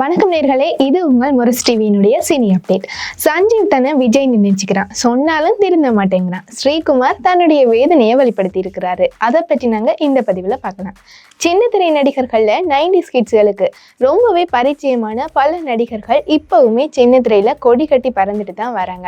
வணக்கம் நேர்களே இது உங்கள் முரசு டிவியினுடைய சினி அப்டேட். சஞ்சீவ் தன்னை விஜய் நினைச்சுக்கிறான். சொன்னாலும் திருந்த மாட்டேங்கிறான். ஸ்ரீகுமார் தன்னுடைய வேதனையை வெளிப்படுத்தி இருக்கிறாரு அதை பற்றி நாங்கள் இந்த பதிவில் பார்க்கலாம். சின்ன திரை நடிகர்களில் நைன்டி கிட்ஸ்களுக்கு ரொம்பவே பரிச்சயமான பல நடிகர்கள் இப்போவுமே சின்ன திரையில் கொடி கட்டி பறந்துட்டு தான் வராங்க.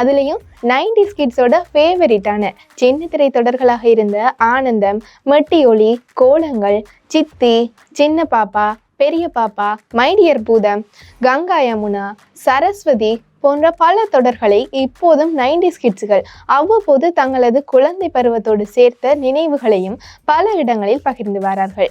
அதுலேயும் நைன்டி கிட்ஸோட ஃபேவரிட்டான சின்ன திரை தொடர்களாக இருந்த ஆனந்தம் மெட்டியொலி கோலங்கள் சித்தி சின்ன பாப்பா பெரிய பாப்பா மைடியர் பூதம் கங்கா யமுனா சரஸ்வதி போன்ற பல தொடர்களை இப்போதும் நைன்டிஸ் கிட்ஸுகள் அவ்வப்போது தங்களது குழந்தை பருவத்தோடு சேர்த்த நினைவுகளையும் பல இடங்களில் பகிர்ந்து வரார்கள்.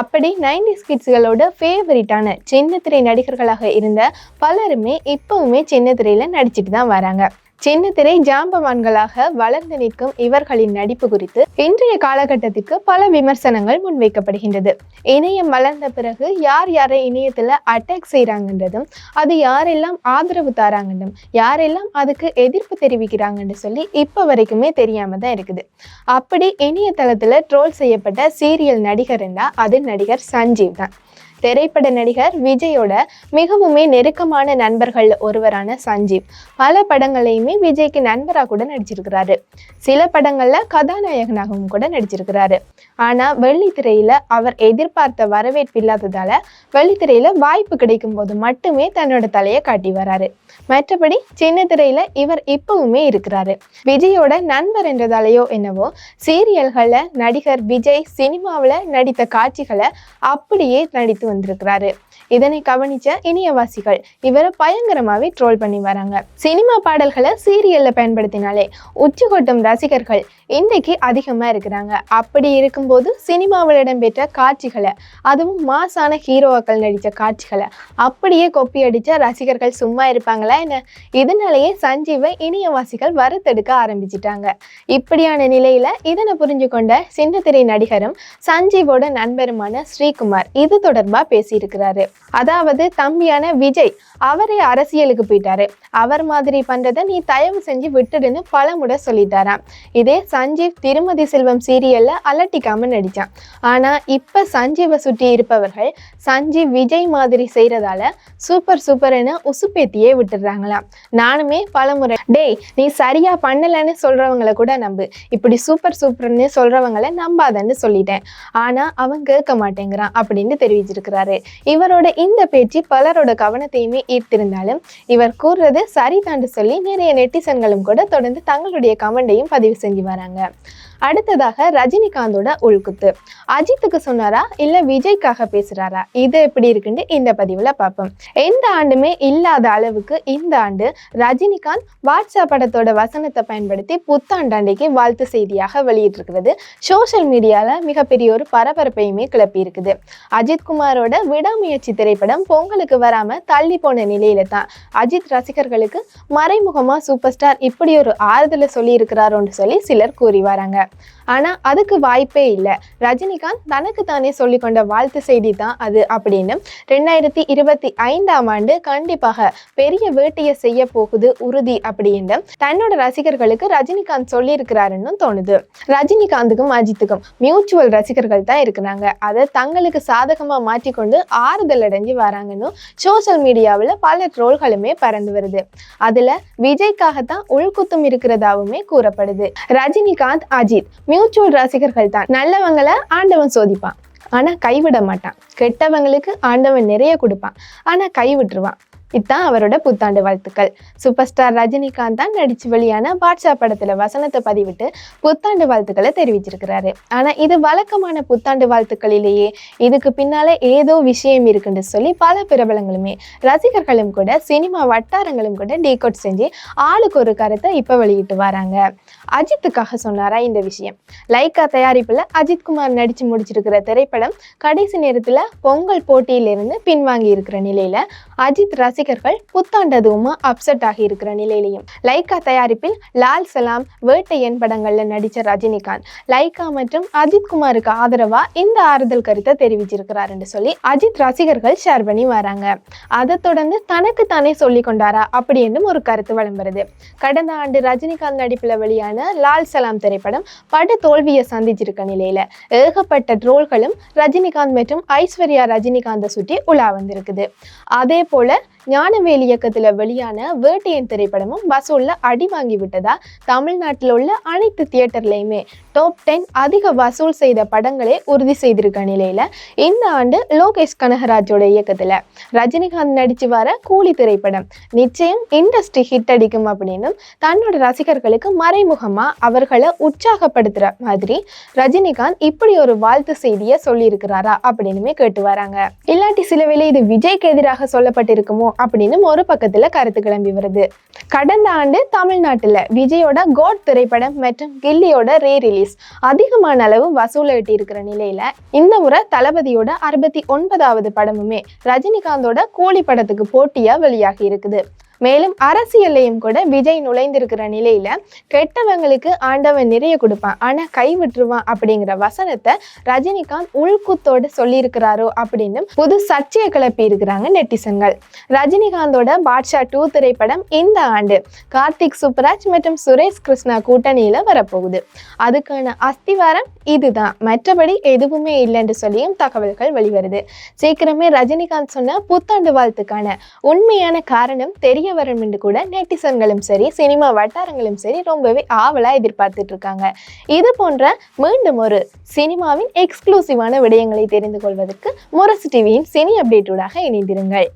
அப்படி நைன்டிஸ் கிட்ஸுகளோட சின்ன சின்னத்திரை நடிகர்களாக இருந்த பலருமே இப்போவுமே சின்ன திரையில் நடிச்சிட்டு தான் வராங்க. சின்ன திரை ஜாம்பவான்களாக வளர்ந்து நிற்கும் இவர்களின் நடிப்பு குறித்து இன்றைய காலகட்டத்திற்கு பல விமர்சனங்கள் முன்வைக்கப்படுகின்றது. இணையம் வளர்ந்த பிறகு யார் யாரை இணையத்தில் அட்டாக் செய்கிறாங்கன்றதும் அது யாரெல்லாம் ஆதரவு தாராங்கன்றும் யாரெல்லாம் அதுக்கு எதிர்ப்பு தெரிவிக்கிறாங்கன்னு சொல்லி இப்போ வரைக்குமே தெரியாம தான் இருக்குது. அப்படி இணையதளத்தில் ட்ரோல் செய்யப்பட்ட சீரியல் நடிகர் என்றா அது நடிகர் சஞ்சீவ் தான். திரைப்பட நடிகர் விஜயோட மிகவுமே நெருக்கமான நண்பர்கள் ஒருவரான சஞ்சீவ். பல படங்களையுமே விஜய்க்கு நண்பராக கூட நடிச்சிருக்கிறாரு. சில படங்கள்ல கதாநாயகனாகவும் கூட நடிச்சிருக்கிறாரு. ஆனா வெள்ளித்திரையில அவர் எதிர்பார்த்த வரவேற்பு இல்லாததால வெள்ளித்திரையில வாய்ப்பு கிடைக்கும் போது மட்டுமே தன்னோட தலையை காட்டி வராரு. மற்றபடி சின்ன திரையில இவர் இப்பவுமே இருக்கிறாரு. விஜயோட நண்பர் என்றதாலேயோ என்னவோ சீரியல்களில் நடிகர் விஜய் சினிமாவில் நடித்த காட்சிகளை அப்படியே நடித்து வந்திருக்கிறாரு. இதனை கவனிச்ச இணையவாசிகள் இவரை பயங்கரமாவே ட்ரோல் பண்ணி வராங்க. சினிமா பாடல்களை சீரியல்ல பயன்படுத்தினாலே உச்சி கொட்டும் ரசிகர்கள் இன்றைக்கு அதிகமா இருக்கிறாங்க. அப்படி இருக்கும்போது சினிமாவில் இடம்பெற்ற காட்சிகளை அதுவும் மாசான ஹீரோக்கள் நடித்த காட்சிகளை அப்படியே கொப்பி அடிச்ச ரசிகர்கள் சும்மா இருப்பாங்களா என்ன? இதனாலேயே சஞ்சீவை இணையவாசிகள் வறுத்தெடுக்க ஆரம்பிச்சிட்டாங்க. இப்படியான நிலையில இதனை புரிஞ்சு கொண்ட சின்னத்திரை நடிகரும் சஞ்சீவோட நண்பருமான ஸ்ரீகுமார் இது தொடர்பா பேசியிருக்கிறாரு. அதாவது தம்பியான விஜய் அவரே அரசியலுக்கு போயிட்டாரு. அவர் மாதிரி பண்றதை நீ தயவு செஞ்சு விட்டுடுன்னு பலமுறை சொல்லிட்டாராம். இதே சஞ்சீவ் திருமதி செல்வம் சீரியல்ல அலட்டிக்காம நடிச்சான். ஆனா இப்ப சஞ்சீவை சுற்றி இருப்பவர்கள் சஞ்சீவ் விஜய் மாதிரி செய்யறதால சூப்பர் சூப்பர்னு உசுப்பேத்தியே விட்டுடுறாங்களாம் நானுமே பலமுறை டேய் நீ சரியா பண்ணலன்னு சொல்றவங்களை கூட நம்பு. இப்படி சூப்பர் சூப்பர்னு சொல்றவங்களை நம்பாதன்னு சொல்லிட்டேன். ஆனா அவன் கேட்க மாட்டேங்கிறான் அப்படின்னு தெரிவிச்சிருக்கிறாரு. இவரோட இந்த பேச்சு பலரோட கவனத்தையுமே ஈர்த்திருந்தாலும் இவர் கூறுறது சரிதான்னு சொல்லி நிறைய நெட்டிசன்களும் கூட தொடர்ந்து தங்களுடைய கமெண்டையும் பதிவு செஞ்சு வராங்க. அடுத்ததாக ரஜினிகாந்தோட உள்குத்து. அஜித்துக்கு சொன்னாரா? இல்ல விஜய்க்காக பேசுறாரா? இது எப்படி இருக்குன்னு இந்த பதிவுல பார்ப்போம். எந்த ஆண்டுமே இல்லாத அளவுக்கு இந்த ஆண்டு ரஜினிகாந்த் வாட்ஸ்அப் படத்தோட வசனத்தை பயன்படுத்தி புத்தாண்டாண்டைக்கு வாழ்த்து செய்தியாக வெளியிட்டிருக்கிறது. சோஷியல் மீடியால மிகப்பெரிய ஒரு பரபரப்பையுமே கிளப்பி இருக்குது அஜித் குமாரோட விடாமுயற்சி திரைப்படம் பொங்கலுக்கு வராம தள்ளி போன நிலையில தான் அஜித் ரசிகர்களுக்கு மறைமுகமா சூப்பர் ஸ்டார் இப்படி ஒரு ஆறுதலை சொல்லி இருக்கிறாரோன்னு சொல்லி சிலர் கூறி வராங்க. depth. ஆனால் அதுக்கு வாய்ப்பே இல்லை. ரஜினிகாந்த் தனக்கு தானே சொல்லிக்கொண்ட வாழ்த்து செய்தி தான் அது அப்படின்னு ரெண்டாயிரத்தி இருபத்தி ஐந்தாம் ஆண்டு கண்டிப்பாக பெரிய வேட்டையை செய்ய போகுது உறுதி அப்படின்னு தன்னோட ரசிகர்களுக்கு ரஜினிகாந்த் சொல்லியிருக்கிறாருன்னு தோணுது. ரஜினிகாந்துக்கும் அஜித்துக்கும் மியூச்சுவல் ரசிகர்கள் தான் இருக்கிறாங்க. அதை தங்களுக்கு சாதகமாக மாற்றிக்கொண்டு ஆறுதல் அடைஞ்சு வராங்கன்னு சோஷியல் மீடியாவில் பல ட்ரோல்களுமே பறந்து வருது. அதில் விஜய்க்காகத்தான் உள்குத்தும் இருக்கிறதாவுமே கூறப்படுது. ரஜினிகாந்த் அஜித் மியூ மியூச்சுவல் ரசிகர்கள் தான். நல்லவங்களை ஆண்டவன் சோதிப்பான். ஆனால் கைவிட மாட்டான். கெட்டவங்களுக்கு ஆண்டவன் நிறைய கொடுப்பான். ஆனால் கை விட்டுருவான் இதுதான் அவரோட புத்தாண்டு வாழ்த்துக்கள். சூப்பர் ஸ்டார் ரஜினிகாந்த் தான் நடிச்சு வெளியான பாட்ஷா படத்துல வசனத்தை பதிவிட்டு புத்தாண்டு வாழ்த்துக்களை தெரிவிச்சிருக்கிறாரு. ஆனா இது வழக்கமான புத்தாண்டு வாழ்த்துக்களிலேயே இதுக்கு பின்னால ஏதோ விஷயம் இருக்குன்னு சொல்லி பல பிரபலங்களுமே ரசிகர்களும் கூட சினிமா வட்டாரங்களும் கூட டீகோட் செஞ்சு ஆளுக்கு ஒரு கருத்தை இப்ப வெளியிட்டு வராங்க. அஜித்துக்காக சொன்னாரா இந்த விஷயம்? லைக்கா தயாரிப்புல அஜித்குமார் நடித்து நடிச்சு முடிச்சிருக்கிற திரைப்படம் கடைசி நேரத்துல பொங்கல் போட்டியிலிருந்து பின்வாங்கி இருக்கிற நிலையில அஜித் ரசி ரசிகர்கள் புத்தாண்டதுவுமா அப்செட் ஆகி இருக்கிற நிலையிலையும். லைகா தயாரிப்பில் லால் சலாம் வேட்டையன் படங்கள்ல நடிச்ச ரஜினிகாந்த். லைகா மற்றும் அஜித் குமாருக்கு ஆதரவா இந்த ஆறுதல் கருத்தை தெரிவிச்சிருக்கிறாருன்னு சொல்லி அஜித் ரசிகர்கள் ஷேர் பண்ணி வராங்க. அதை தொடர்ந்து தனக்கு தானே சொல்லி கொண்டாரா அப்படி ஒரு கருத்து விளம்புறது. கடந்த ஆண்டு ரஜினிகாந்த் நடிப்புல வெளியான லால் சலாம் திரைப்படம் பட தோல்வியை சந்திச்சிருக்க நிலையில ஏகப்பட்ட ட்ரோல்களும் ரஜினிகாந்த் மற்றும் ஐஸ்வர்யா ரஜினிகாந்தை சுற்றி உலா வந்திருக்குது. அதே போல ஞானவேல் இயக்கத்தில் வெளியான வேட்டையன் திரைப்படமும் வசூலில் அடி வாங்கி விட்டதா? தமிழ்நாட்டில் உள்ள அனைத்து தியேட்டர்லையுமே டாப் டென் அதிக வசூல் செய்த படங்களே உறுதி செய்திருக்க நிலையில் இந்த ஆண்டு லோகேஷ் கனகராஜோட இயக்கத்தில் ரஜினிகாந்த் நடிச்சு வர கூலி திரைப்படம் நிச்சயம் இண்டஸ்ட்ரி ஹிட் அடிக்கும் அப்படின்னும் தன்னோட ரசிகர்களுக்கு மறைமுகமாக அவர்களை உற்சாகப்படுத்துகிற மாதிரி ரஜினிகாந்த் இப்படி ஒரு வாழ்த்து செய்தியை சொல்லியிருக்கிறாரா அப்படின்னுமே கேட்டு வராங்க. இல்லாட்டி சில வேளை இது விஜய்க்கு எதிராக சொல்லப்பட்டிருக்குமோ? அப்படின்னு ஒரு பக்கத்துல கருத்து கிளம்பி வருது. கடந்த ஆண்டு தமிழ்நாட்டுல விஜயோட கோட் திரைப்படம் மற்றும் கில்லியோட ரீ ரிலீஸ் அதிகமான அளவு வசூல் இருக்கிற நிலையில இந்த முறை தளபதியோட அறுபத்தி ஒன்பதாவது படமுமே ரஜினிகாந்தோட கூலி படத்துக்கு போட்டியா வெளியாகி இருக்குது. மேலும் அரசியல்லையும் கூட விஜய் நுழைந்திருக்கிற நிலையில கெட்டவங்களுக்கு ஆண்டவன் நிறைய கொடுப்பான். ஆனா கை விட்டுருவான் அப்படிங்கிற வசனத்தை ரஜினிகாந்த் உள்குத்தோடு சொல்லியிருக்கிறாரோ அப்படின்னு புது சர்ச்சையை கிளப்பி இருக்கிறாங்க நெட்டிசன்கள். ரஜினிகாந்தோட பாட்ஷா டூ திரைப்படம் இந்த ஆண்டு கார்த்திக் சுப்ராஜ் மற்றும் சுரேஷ் கிருஷ்ணா கூட்டணியில வரப்போகுது. அதுக்கான அஸ்திவாரம் இதுதான். மற்றபடி எதுவுமே இல்லைன்னு சொல்லியும் தகவல்கள் வெளிவருது. சீக்கிரமே ரஜினிகாந்த் சொன்ன புத்தாண்டு வாழ்த்துக்கான உண்மையான காரணம் தெரிய வரும் என்று கூட நெட்டிசன்களும் சரி சினிமா வட்டாரங்களும் சரி ரொம்பவே ஆவலாக எதிர்பார்த்துட்டு இருக்காங்க. இது போன்ற மீண்டும் ஒரு சினிமாவின் எக்ஸ்க்ளூசிவான விடயங்களை தெரிந்து கொள்வதற்கு முரசு டிவியின் சினி அப்டேட்டோடாக இணைந்திருங்கள்.